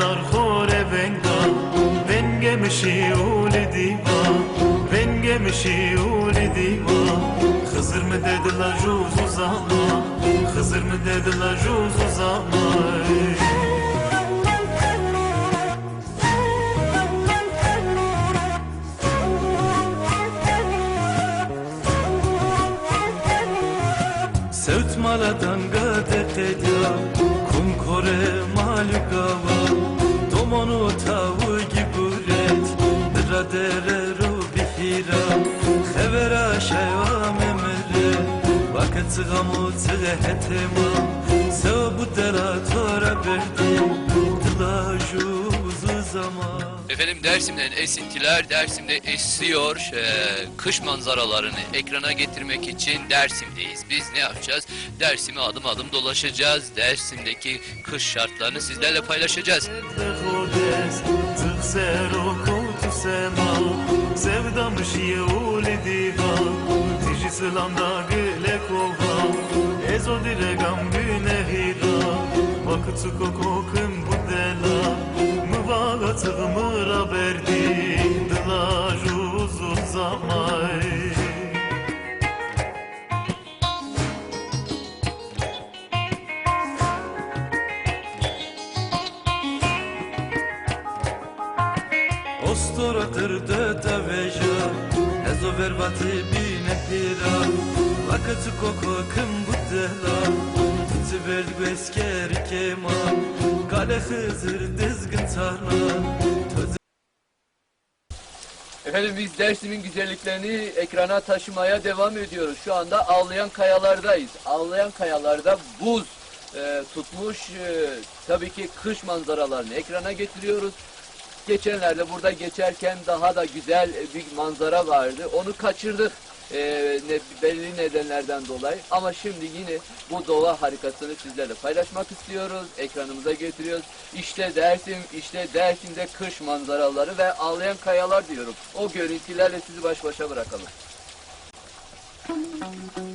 Knese yezar khore venga Venge mişi uli diva Venge mişi uli diva. Hızır mı dediler juzu gamu tzge hetema Sev bu dera tora berdi Dila juzu zaman Efendim Dersim'den esintiler Dersim'de esiyor. Ee, kış manzaralarını ekrana getirmek için Dersim'deyiz. Biz ne yapacağız? Dersim'i adım adım dolaşacağız. Dersim'deki kış şartlarını sizlerle paylaşacağız. خودس تغسر و کوت سما سودم شیول دیوا ezo dire gam güne hira vakıtı kokokun bu dela. Mübagatı mıra berdi dılar uzun zamay. Ostora tırdı teveja Ezo verbati bine pira Vakıtı koko kım bu dela Tutu verdi esker keman Kale hızır dizgin tarla Efendim biz Dersim'in güzelliklerini ekrana taşımaya devam ediyoruz. Şu anda Ağlayan Kayalar'dayız. Ağlayan Kayalar'da buz e, tutmuş e, tabii ki kış manzaralarını ekrana getiriyoruz. Geçenlerde burada geçerken daha da güzel bir manzara vardı. Onu kaçırdık e, belli nedenlerden dolayı. Ama şimdi yine bu doğa harikasını sizlerle paylaşmak istiyoruz. Ekranımıza getiriyoruz. İşte Dersim, işte Dersim'de kış manzaraları ve ağlayan kayalar diyorum. O görüntülerle sizi baş başa bırakalım. Efendim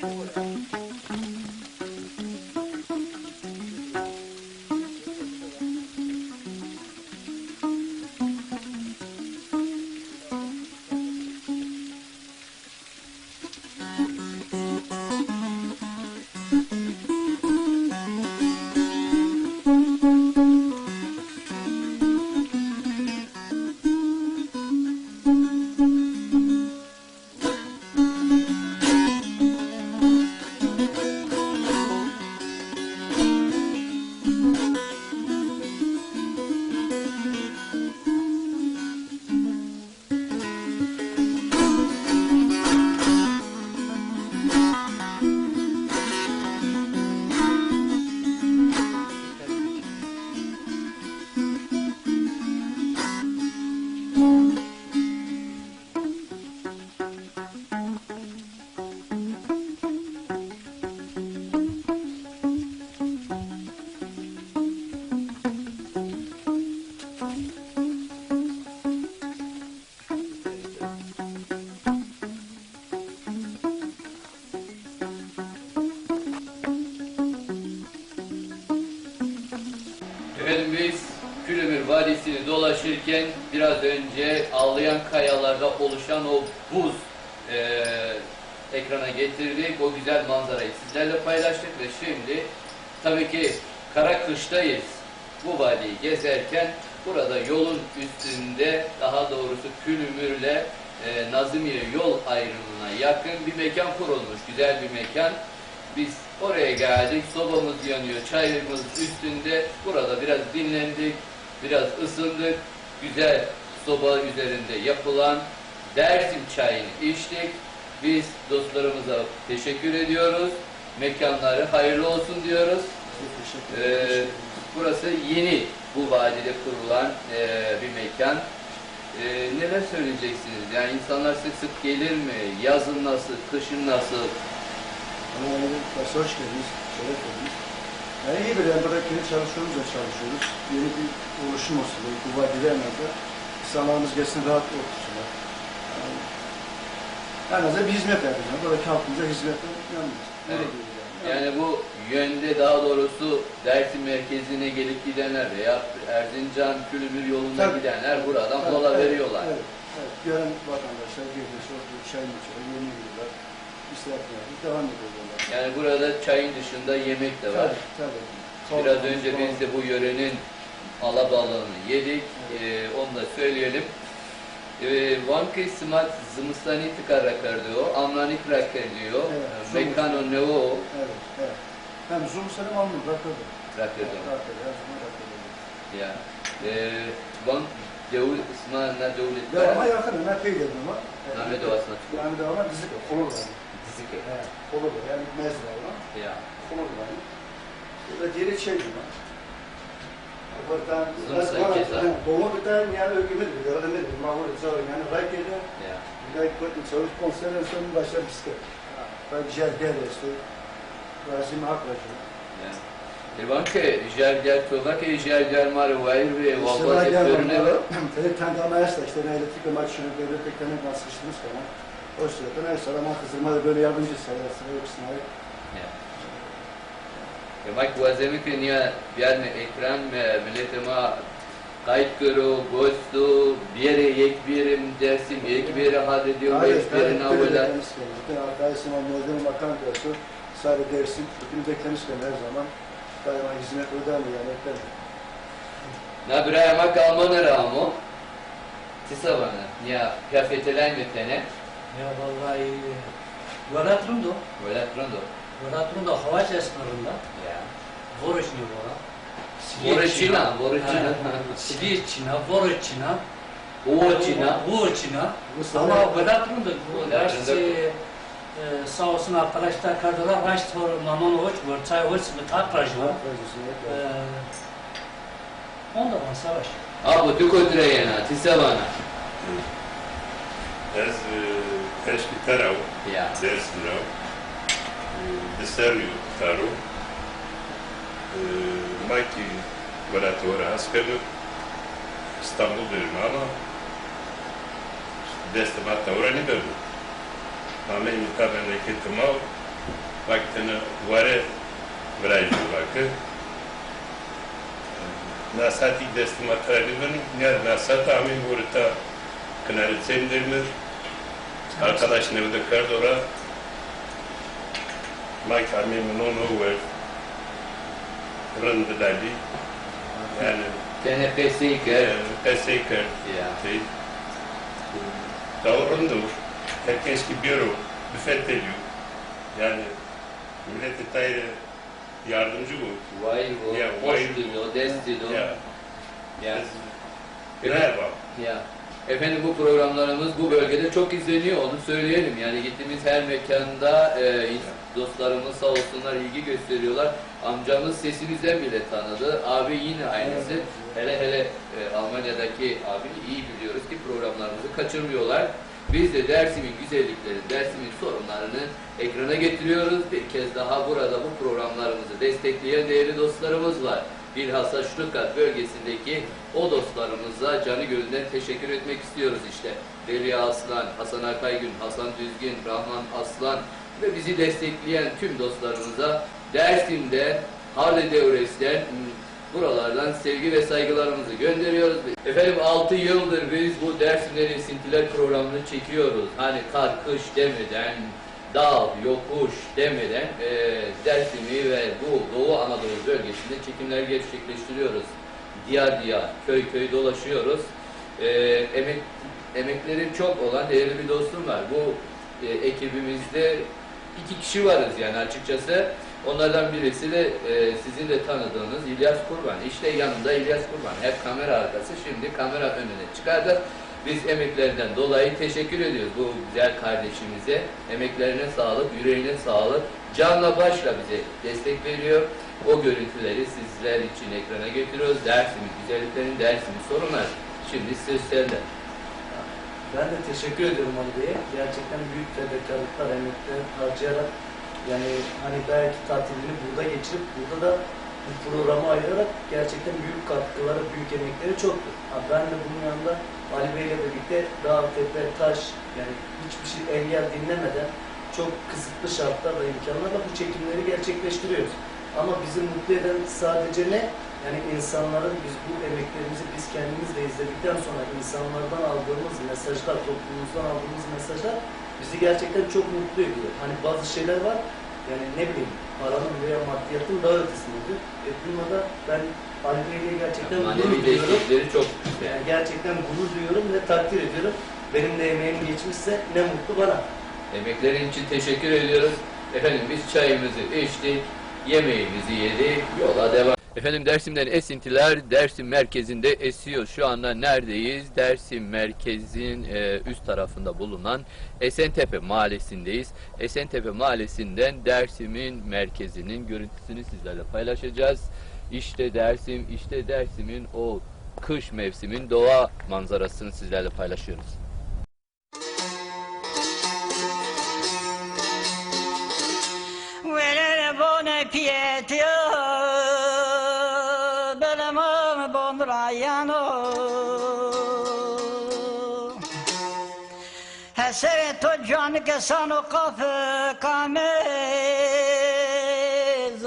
Thank. Biz Külümür Vadisi'ni dolaşırken biraz önce ağlayan kayalarda oluşan o buz eee, ekrana getirdik. O güzel manzarayı sizlerle paylaştık ve şimdi tabii ki kara kıştayız. Bu vadiyi gezerken burada yolun üstünde daha doğrusu Külümür'le eee Nazımiye yol ayrımına yakın bir mekan kurulmuş. Güzel bir mekan. Biz oraya geldik, sobamız yanıyor, çayımız üstünde. Burada biraz dinlendik, biraz ısındık. Güzel soba üzerinde yapılan Dersim çayını içtik. Biz dostlarımıza teşekkür ediyoruz. Mekanları hayırlı olsun diyoruz. Ee, burası yeni bu vadide kurulan ee, bir mekan. Ee, neler söyleyeceksiniz? Yani insanlar sık sık gelir mi? Yazın nasıl, kışın nasıl? Yani başta hoş geldiniz, şeref verdiniz. Yani iyi bir kendi çalışıyoruz da çalışıyoruz. Yeni bir oluşum olsun, vadide en azından insanlarımız gelsin rahat otursunlar. Yani, en azından bir hizmet yapıyoruz. Yani buradaki halkımıza hizmetten yanımız. Evet. Yani bu yönde daha doğrusu Dersim merkezine gelip gidenler veya Erzincan Külümür yolunda Tabii. gidenler buradan mola veriyorlar. Evet, evet. Gören vatandaşlar geliyor, çay içiyor, yemeği. İstirahat devam ediyorlar. Yani burada çayın dışında yemek de var. Tabii, tabii. Biraz Kavurma, önce biz de bu yörenin alabalığını yedik. Ee, onu da söyleyelim. Ee, Vanki smat zmıstani tıkara kardiyo, amlani krakerliyor, Evet, mekano nevo Evet, evet. Hem senin almıyor, rakıdır. krakerliyor. Rakıdır, her zaman rakıdır. Ya. Ee, Van devul isma na devlet Devama yakın, ne peydir ama. Name doğasına çıkıyor. Yani devama dizi de olur yani. Dizik. Evet, olur da yani mezra olan. Ya. Olur yani. Burada diğeri şey gibi. Buradan, Zoom sen keza. Doğma bir tane yani örgümedir, öğrenmedir. Mahvur çağır yani rakıyla. Ya. Bir de koydum, çalış konserden sonra başlar bisiklet. Ben jerger işte. Razim Akracı. Ya. Irvan ke jerger toga ke jerger mar vair ve Sıra vavazet gel görüne bana. Tabii kendi amayasla işte ne elektrik amaçını devlet ekranı basmıştınız falan. O sırada neyse ama kızıma da böyle yardımcı sayarsa hepsine ait. Demek vazemi ki niye me ekran me millete ma kayıt karo, gosto, bir yere yek bir yerim dersim, yek bir yere hallediyor, Hayır, yek bir yere navula. Bütün arkadaşım olmadığım makam diyorsun. Sadece dersim, bütün beklemişken her zaman. Daima hizmet öder mi yani? Eklerim. Na biraya ma kalmana ramo, tisa bana, niye kıyafetelen metene, Ya vallahi Varatrundu, böyle pronto. Varatrundu hava sınırında, Ya. Voroçni vora. Voroçina, Voroçina. Siliçina, Voroçina, Uoçina. Voroçina. Bu sana Ama Varatrundu, Varatrundu. e, sağ olsun arkadaşlar kardılar, baş tor maman hoç var, çay hoç mu takrajı var. Onda var savaş. Abu tu kodreyena, tisa bana. Ez Presbiteral. Yeah. Destinal. Veselju Taru. Majki Varatora Askelju. İstanbul Dürman'a. Destematta uğranı gördüm. Mame imkanlarındaki tımav vaktini vare vrajdu vakı. Nasati destematta uğranı gördüm. Nasat amin vurta kınarı cendirmir. Arkadaş nevde kardora Mike Armin Nono ve Rın Dali yani TNP Seeker. Peseker Ya. şey Davrandır herkes büro büfet ediyor yani millete tayre yardımcı bu Vay o, Ya, vay. dilo, des dilo. ya Ya. Merhaba. Ya. Efendim bu programlarımız bu bölgede çok izleniyor onu söyleyelim. Yani gittiğimiz her mekanda e, dostlarımız sağ olsunlar ilgi gösteriyorlar. Amcamız sesimizden bile tanıdı. Abi yine aynısı. Hele hele e, Almanya'daki abi iyi biliyoruz ki programlarımızı kaçırmıyorlar. Biz de Dersim'in güzellikleri, Dersim'in sorunlarını ekrana getiriyoruz. Bir kez daha burada bu programlarımızı destekleyen değerli dostlarımız var. Bilhassa Stuttgart bölgesindeki o dostlarımıza canı gönülden teşekkür etmek istiyoruz işte. Derya Aslan, Hasan Akaygün, Hasan Düzgün, Rahman Aslan ve bizi destekleyen tüm dostlarımıza Dersim'de Harley Devres'ten buralardan sevgi ve saygılarımızı gönderiyoruz. Efendim 6 yıldır biz bu Dersimler Esintiler programını çekiyoruz. Hani kar, kış demeden, dağ, yokuş demeden e, Dersim'i ve bu Doğu Anadolu bölgesinde çekimler gerçekleştiriyoruz. Diyar diyar, köy köy dolaşıyoruz. E, emek, emekleri çok olan değerli bir dostum var. Bu e, ekibimizde iki kişi varız yani açıkçası. Onlardan birisi de e, sizin de tanıdığınız İlyas Kurban. İşte yanında İlyas Kurban. Hep kamera arkası. Şimdi kamera önüne çıkardı. Biz emeklerinden dolayı teşekkür ediyoruz bu güzel kardeşimize. Emeklerine sağlık, yüreğine sağlık. Canla başla bize destek veriyor. O görüntüleri sizler için ekrana getiriyoruz. Dersimin güzelliklerin, dersimin sorunlar. Şimdi söz sende. Ben de teşekkür ediyorum Ali Bey'e. Gerçekten büyük fedakarlıklar, emekler harcayarak yani hani belki tatilini burada geçirip burada da bu programı ayırarak gerçekten büyük katkıları, büyük emekleri çoktur. Ha, ben de bunun yanında Ali Bey ile birlikte dağ, tepe, taş yani hiçbir şey engel dinlemeden çok kısıtlı şartlarla, imkanlarla bu çekimleri gerçekleştiriyoruz. Ama bizi mutlu eden sadece ne? Yani insanların biz bu emeklerimizi biz kendimiz de izledikten sonra insanlardan aldığımız mesajlar, toplumumuzdan aldığımız mesajlar bizi gerçekten çok mutlu ediyor. Hani bazı şeyler var, yani ne bileyim paranın veya maddiyatın daha ötesindedir. E bununla ben Ali Bey'le gerçekten Manevi duyuyorum. destekleri çok güzel. Yani gerçekten gurur duyuyorum ve takdir ediyorum. Benim de emeğim geçmişse ne mutlu bana. Emeklerin için teşekkür ediyoruz. Efendim biz çayımızı içtik, yemeğimizi yedik, yola devam. Efendim Dersim'den esintiler Dersim merkezinde esiyor. Şu anda neredeyiz? Dersim merkezin e, üst tarafında bulunan Esentepe mahallesindeyiz. Esentepe mahallesinden Dersim'in merkezinin görüntüsünü sizlerle paylaşacağız. İşte Dersim, işte Dersim'in o kış mevsimin doğa manzarasını sizlerle paylaşıyoruz. Velere bone pietio Belemam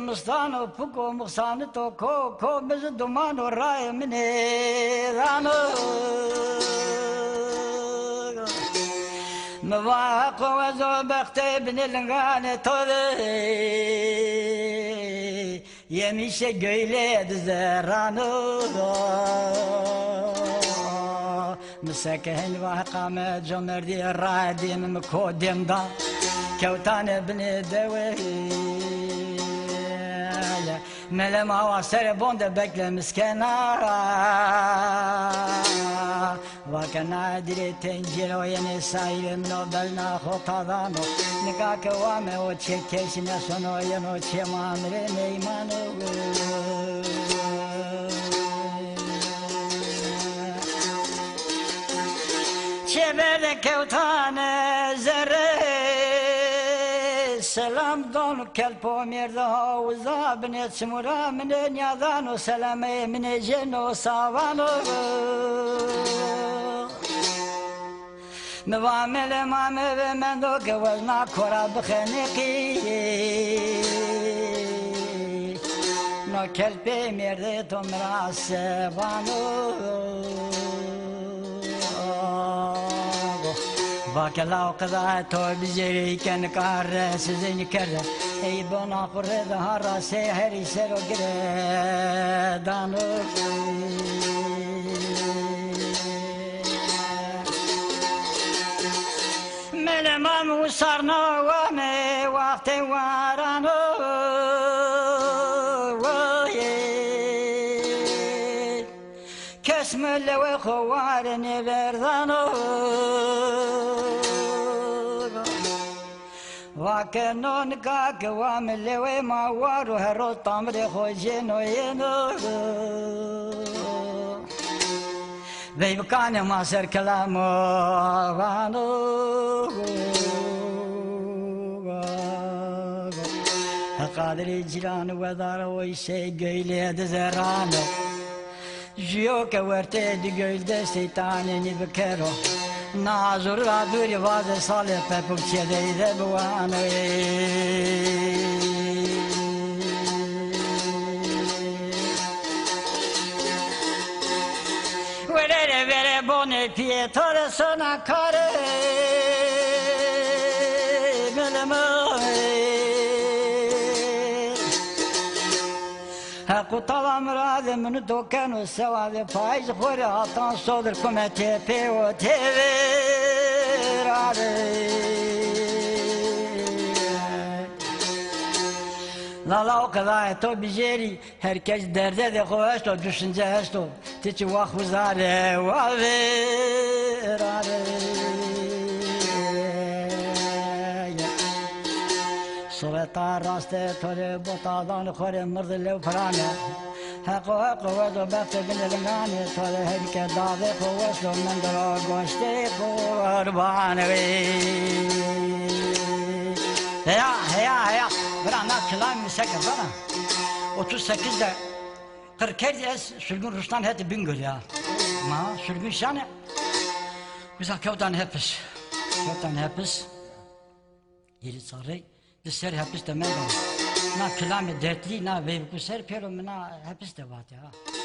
مستانو پکو مخسان تو کھو کھو بز دمانو رائے منے رانو مواق وزو بخت ابن لنگان توری یمیش گیلی دزرانو مسكهن وحقام جمردي الرادي من كودم دا. كوتان بن دوي Melem hava serebon de beklemiş kenara. Vakana dire tencere o yeni sayılım nobel na hotadano Nika kıvame o çekeşine sonu yeno çemamre neymanu Çevere kevtane zerre سلام دون کلپو مرده و زابن سمورا من نیادان و سلامه من جن و ساوانو نوامل مامه و من دو که وزنا کورا بخنقی نو کلپی مرده تو مرا سوانو باكلا وقضاء توب زري كان قارس زين كرة اي بنا قرد هرا سهري سر وقرد من امام وصرنا وامي وقت ورانا كسم اللي وخوارني بردانو كنون كاك واملي وما وارو هرو طمري خوجينو ينو بإمكاني ما سر كلامو وانو. قادر جيران ودار ويسي قيلي دزرانو جيوك ورتي دقيل دستي تاني نبكرو. ناظر عبدالي واز صالح بابو كده يدبو عمري ورر ورر بوني بيتار سنة كاري بلمو Ha kutala murade munu dokan o sevade faiz khore hatan sodur kume tepe o teve La la o kadar to bijeri herkes derde de to düşünce heş to tiçi vah va Sureta raste tore botadan khore mırdı lev prane. Haqo haqo ve do bekte bin elingane tore herke dave koveş lo mendra goşte kurban Heya heya heya bir ana kilam misek bana 38'de 40 es sürgün Ruslan heti bingöl ya. Ma sürgün şane Biz kevdan hepis Kevdan hepis. Yeri sarı Ser hapiste men var. Na kılamı dertli, na vevku ser perum, na hapiste var ya.